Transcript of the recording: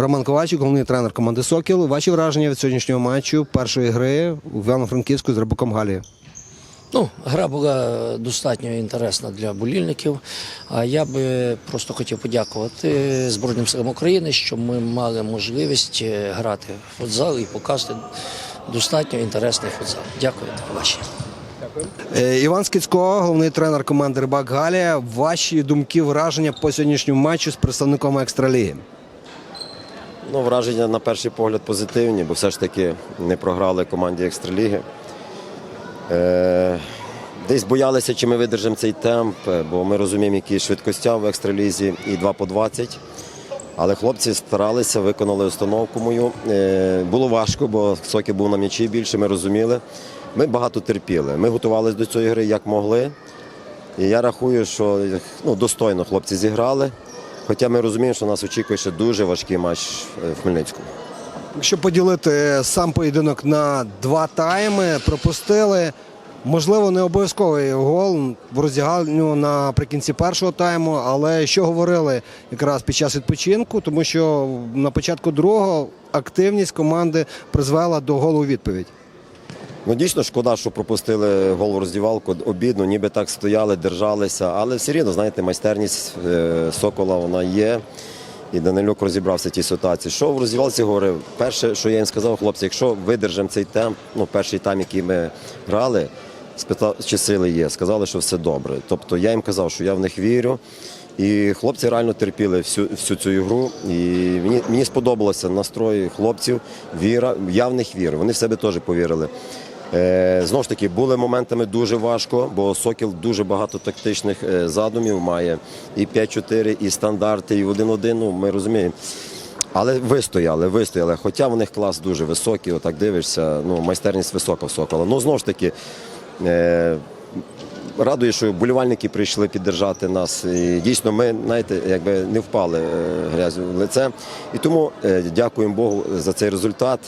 Роман Ковальчик, головний тренер команди Сокіл. Ваші враження від сьогоднішнього матчу першої гри в Івано-Франківську з Рибаком Галією? Ну, гра була достатньо інтересна для болільників. А я би просто хотів подякувати Збройним силам України, що ми мали можливість е, грати в футзал і показати достатньо інтересний футзал. Дякую, до побачення. Е, Іван Скицько, головний тренер команди Рибак Галія. Ваші думки, враження по сьогоднішньому матчу з представником екстраліги? Ну, враження на перший погляд позитивні, бо все ж таки не програли команді екстраліги. Е, десь боялися, чи ми видержимо цей темп, е, бо ми розуміємо, які швидкостя в екстралізі і 2 по 20. Але хлопці старалися, виконали установку мою. Е, було важко, бо Сокі був на м'ячі більше, ми розуміли. Ми багато терпіли. Ми готувалися до цієї гри як могли. І я рахую, що ну, достойно хлопці зіграли. Хоча ми розуміємо, що нас очікує ще дуже важкий матч е, в Хмельницькому. Якщо поділити сам поєдинок на два тайми, пропустили. Можливо, не обов'язковий гол в роздягальню наприкінці першого тайму, але що говорили якраз під час відпочинку, тому що на початку другого активність команди призвела до голу відповідь. Ну дійсно шкода, що пропустили гол в роздівалку. Обідно, ніби так стояли, держалися, але все рівно, знаєте, майстерність е, Сокола вона є. І Данилюк розібрався в тій ситуації. Що в роздівалці говорив? Перше, що я їм сказав, хлопці, якщо видержимо цей темп, ну перший тайм, який ми грали, спитав, чи сили є. Сказали, що все добре. Тобто я їм казав, що я в них вірю. І хлопці реально терпіли всю, всю цю ігру. І мені, мені сподобалося настрой хлопців, віра. Я в них вірю. Вони в себе теж повірили. Е, знову ж таки, були моментами дуже важко, бо Сокіл дуже багато тактичних е, задумів має. І 5-4, і стандарти, і 1-1. Ну, ми розуміємо. Але вистояли, вистояли. Хоча в них клас дуже високий, отак дивишся, ну, майстерність висока в Сокола. Ну, знову ж таки, е, радує, що болівальники прийшли піддержати нас. І дійсно, ми, знаєте, якби не впали грязю в лице. І тому дякуємо Богу за цей результат.